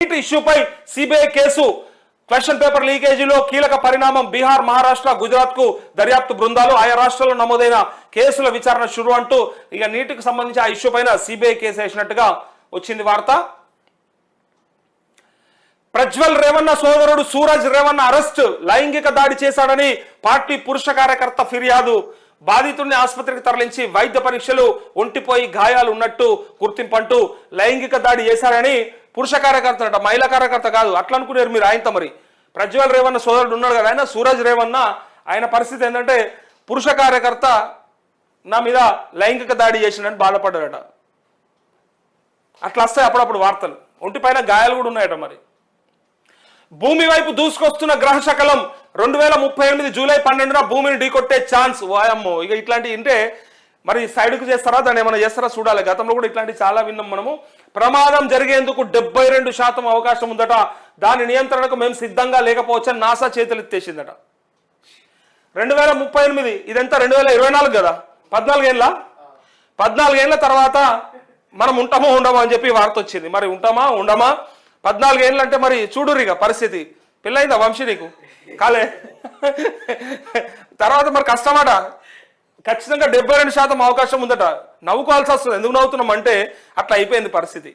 Neat ఇష్యూపై CBI case. Question paper లీకేజీలో కీలక పరిణామం బీహార్ మహారాష్ట్ర గుజరాత్కు దర్యాప్తు బృందాలు ఆయా రాష్ట్రాల్లో నమోదైన కేసుల విచారణ షురు అంటూ ఇక నీటికి సంబంధించి ఆ ఇష్యూ పైన సిబిఐ కేసు వేసినట్టుగా వచ్చింది వార్త. ప్రజ్వల్ రేవన్న సోదరుడు సూరజ్ రేవన్న అరెస్ట్ లైంగిక దాడి చేశాడని పార్టీ పురుష కార్యకర్త ఫిర్యాదు. బాధితుడిని ఆసుపత్రికి తరలించి వైద్య పరీక్షలు ఒంటిపోయి గాయాలు ఉన్నట్టు గుర్తింపు అంటూ లైంగిక దాడి చేశాడని పురుష కార్యకర్త అంట మహిళా కార్యకర్త కాదు. అట్లా అనుకునేరు మీరు ఆయనతో మరి. ప్రజ్వల్ రేవన్న సోదరుడు ఉన్నాడు కదా ఆయన సూరజ్ రేవన్న ఆయన పరిస్థితి ఏంటంటే పురుష కార్యకర్త నా మీద లైంగిక దాడి చేసిండని బాధపడ్డాడట. అట్లా వస్తాయి అప్పుడప్పుడు వార్తలు. ఒంటిపైన గాయాలు కూడా ఉన్నాయట మరి. భూమి వైపు దూసుకొస్తున్న గ్రహ శకలం రెండు వేల ముప్పై ఎనిమిది జూలై పన్నెండున భూమిని ఢీకొట్టే ఛాన్స్. వాయమ్మో ఇక ఇట్లాంటి అంటే మరి సైడ్కు చేస్తారా? దాన్ని ఏమైనా చేస్తారా? చూడాలి. గతంలో కూడా ఇట్లాంటి చాలా విన్నాం మనము. ప్రమాదం జరిగేందుకు డెబ్బై రెండు శాతం అవకాశం ఉందట. దాని నియంత్రణకు మేము సిద్ధంగా లేకపోవచ్చని నాసా చేతులు ఎత్తేసిందట. రెండు వేల ముప్పై ఎనిమిది ఇదంతా రెండు వేల ఇరవై నాలుగు కదా? పద్నాలుగేళ్ళ పద్నాలుగేళ్ళ తర్వాత మనం ఉంటామో ఉండమా అని చెప్పి వార్త వచ్చింది. మరి ఉంటామా? ఉండమా? పద్నాలుగేళ్ళు అంటే మరి చూడురిగా పరిస్థితి. పెళ్ళైందా వంశీ నీకు? కాలే. తర్వాత మరి కష్టమాట. ఖచ్చితంగా డెబ్బై రెండు శాతం అవకాశం ఉందట. నవ్వుకోవాల్సి వస్తుంది. ఎందుకు నవ్వుతున్నాం అంటే అట్లా అయిపోయింది పరిస్థితి.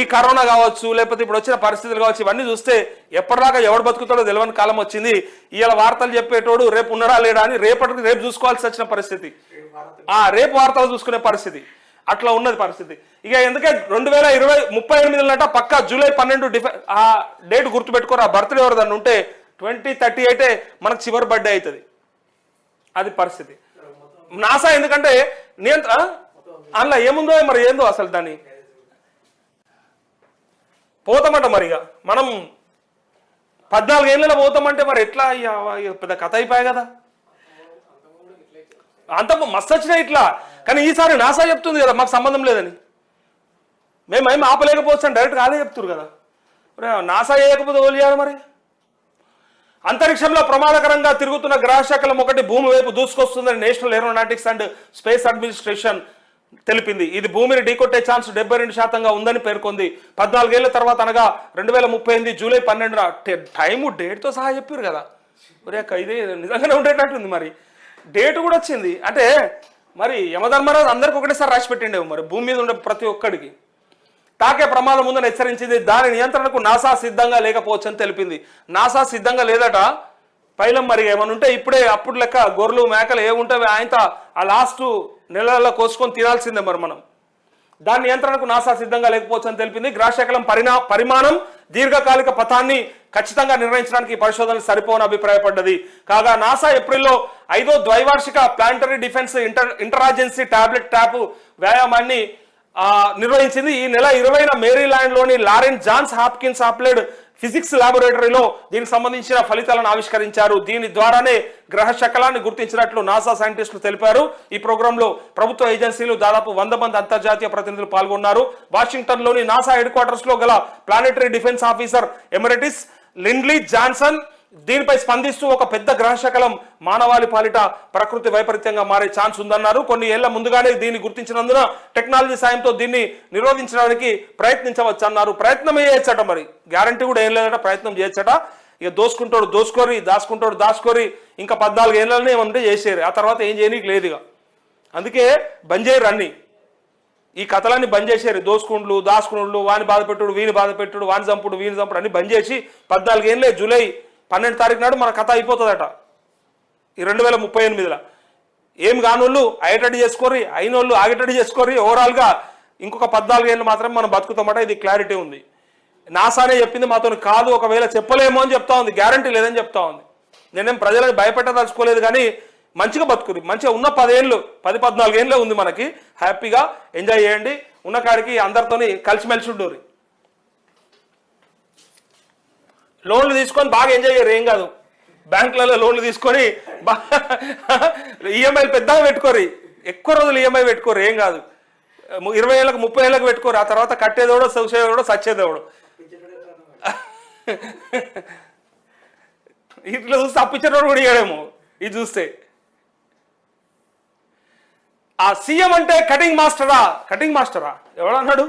ఈ కరోనా కావచ్చు లేకపోతే ఇప్పుడు వచ్చిన పరిస్థితులు కావచ్చు ఇవన్నీ చూస్తే ఎప్పటిదాకా ఎవడు బతుకుతాడో తెలియని కాలం వచ్చింది. ఇవాళ వార్తలు చెప్పేటోడు రేపు ఉన్నాడా లేడా అని రేపటికి రేపు చూసుకోవాల్సి వచ్చిన పరిస్థితి. ఆ రేపు వార్తలు చూసుకునే పరిస్థితి. అట్లా ఉన్నది పరిస్థితి. ఇక ఎందుకే రెండు వేల ఇరవై ముప్పై ఎనిమిదిలట పక్క జూలై పన్నెండు డిఫె ఆ డేట్ గుర్తుపెట్టుకోరు ఆ బర్త్డే ఎవరిదన్న ఉంటే ట్వంటీ థర్టీ అయితే మనకు చివరి బర్త్డే అవుతుంది. అది పరిస్థితి. నాసా ఎందుకంటే నియంత్ర అందులో ఏముందో మరి ఏందో అసలు దాన్ని? పోతామట మరి ఇక. మనం పద్నాలుగు ఏళ్ళలో పోతామంటే మరి ఎట్లా అయ్యా పెద్ద కథ అయిపోయాయి కదా. అంత మస్తు వచ్చినా ఇట్లా. కానీ ఈసారి నాసా చెప్తుంది కదా మాకు సంబంధం లేదని. మేము ఏం ఆపలేకపోవచ్చు డైరెక్ట్ కాదే చెప్తున్నారు కదా. నాసా చేయకపోతే ఓలియారు మరి. అంతరిక్షంలో ప్రమాదకరంగా తిరుగుతున్న గ్రహశాఖలం ఒకటి భూమి వైపు దూసుకొస్తుందని National Aeronautics and Space Administration తెలిపింది. ఇది భూమిని ఢీకొట్టే ఛాన్స్ డెబ్బై రెండు శాతంగా ఉందని పేర్కొంది. పద్నాలుగేళ్ళ తర్వాత అనగా రెండు వేల ముప్పై ఎనిమిది జూలై పన్నెండున టైము డేట్తో సహా చెప్పారు కదా. ఒరే ఇదే నిజంగానే ఉండేటట్టుంది మరి. డేట్ కూడా వచ్చింది. అంటే మరి యమధర్మరాజు అందరికి ఒకటేసారి రాసి పెట్టిండేవి మరి. భూమి మీద ఉండే ప్రతి ఒక్కడికి. తాకే ప్రమాదం ఉందని హెచ్చరించింది. దాని నియంత్రణకు నాసా సిద్ధంగా లేకపోవచ్చని తెలిపింది. నాసా సిద్ధంగా లేదట? పైలం మరి ఏమైనా ఉంటే ఇప్పుడే అప్పుడు లెక్క గొర్రెలు మేకలు ఏముంటావి ఆయనతో ఆ లాస్ట్ నెలల్లో కోసుకొని తినాల్సిందే మరి మనం. దాని నియంత్రణకు నాసా సిద్ధంగా లేకపోవచ్చు అని తెలిపింది. గ్రాశకలం పరిణా పరిమాణం దీర్ఘకాలిక పథాన్ని ఖచ్చితంగా నిర్ణయించడానికి పరిశోధనలు సరిపోని అభిప్రాయపడ్డది. కాగా నాసా ఏప్రిల్లో ఐదో ద్వైవార్షిక planetary defence inter interagency tabletop వ్యాయామాన్ని నిర్వహించింది. ఈ నెల ఇరవైన మేరీల్యాండ్లోని Laurel Johns Hopkins applied physics ల్యాబొరేటరీలో దీనికి సంబంధించిన ఫలితాలను ఆవిష్కరించారు. దీని ద్వారానే గ్రహ శకలాన్ని గుర్తించినట్లు నాసా సైంటిస్టులు తెలిపారు. ఈ ప్రోగ్రాంలో ప్రభుత్వ ఏజెన్సీలు దాదాపు వంద మంది అంతర్జాతీయ ప్రతినిధులు పాల్గొన్నారు. వాషింగ్టన్లోని నాసా హెడ్ క్వార్టర్స్లో గల planetary defence officer emeritus Lindley Johnson దీనిపై స్పందిస్తూ ఒక పెద్ద గ్రహశకలం మానవాళి పాలిట ప్రకృతి వైపరీత్యంగా మారే ఛాన్స్ ఉందన్నారు. కొన్ని ఏళ్ళ ముందుగానే దీన్ని గుర్తించినందున టెక్నాలజీ సాయంతో దీన్ని నిరోధించడానికి ప్రయత్నించవచ్చు అన్నారు ప్రయత్నమే చేయొచ్చట మరి. గ్యారంటీ కూడా ఏం లేదట ప్రయత్నం చేయొచ్చట ఇక దోసుకుంటాడు దోసుకోరి దాచుకుంటాడు దాచుకోరి ఇంకా పద్నాలుగు ఏళ్ళనే ఏమంటే చేసేరు. ఆ తర్వాత ఏం చేయనీకి లేదు ఇక. అందుకే బంద్ చేయరు అన్ని ఈ కథలన్నీ బంద్ చేశారు దోసుకుండ్లు దాసుకుండ్లు వాని బాధ పెట్టుడు వీని బాధ పెట్టుడు వాని చంపుడు వీని చంపుడు అన్ని బంద్ చేసి పద్నాలుగు ఏళ్ళే జూలై పన్నెండు తారీఖు నాడు మన కథ అయిపోతుందట. ఈ రెండు వేల ముప్పై ఎనిమిదిలో. ఏం కానోళ్ళు అయ్యేటట్టు చేసుకోరి అయిన వాళ్ళు ఆగేటట్టు చేసుకోరి ఓవరాల్గా ఇంకొక పద్నాలుగు ఏళ్ళు మాత్రం మనం బతుకుతామట ఇది క్లారిటీ ఉంది. నాసానే చెప్పింది మాతో కాదు ఒకవేళ చెప్పలేమో అని చెప్తా ఉంది గ్యారంటీ లేదని చెప్తా ఉంది. నేనేం ప్రజలకు భయపెట్టదలుచుకోలేదు కానీ మంచిగా బతుకురి మంచిగా ఉన్న పదేళ్ళు పది పద్నాలుగు ఏళ్ళే ఉంది మనకి. హ్యాపీగా ఎంజాయ్ చేయండి ఉన్న కాడికి అందరితోని కలిసిమెలిసి ఉండూరి లోన్లు తీసుకొని బాగా ఎంజాయ్ చేయరు ఏం కాదు. బ్యాంకులలో లోన్లు తీసుకొని ఈఎంఐలు పెద్దగా పెట్టుకోరు. ఎక్కువ రోజులు ఈఎంఐ పెట్టుకోరు ఏం కాదు. ఇరవై ఏళ్ళకు ముప్పై ఏళ్ళకి పెట్టుకోరు. ఆ తర్వాత కట్టేదోడో చూసేదోడో సచ్చేదోడో. ఇట్లా చూస్తే అప్పించేటోడు కూడా ఇయ్యడేమో ఇది చూస్తే. ఆ సీఎం అంటే కటింగ్ మాస్టరా? కటింగ్ మాస్టరా? ఎవడన్నాడు?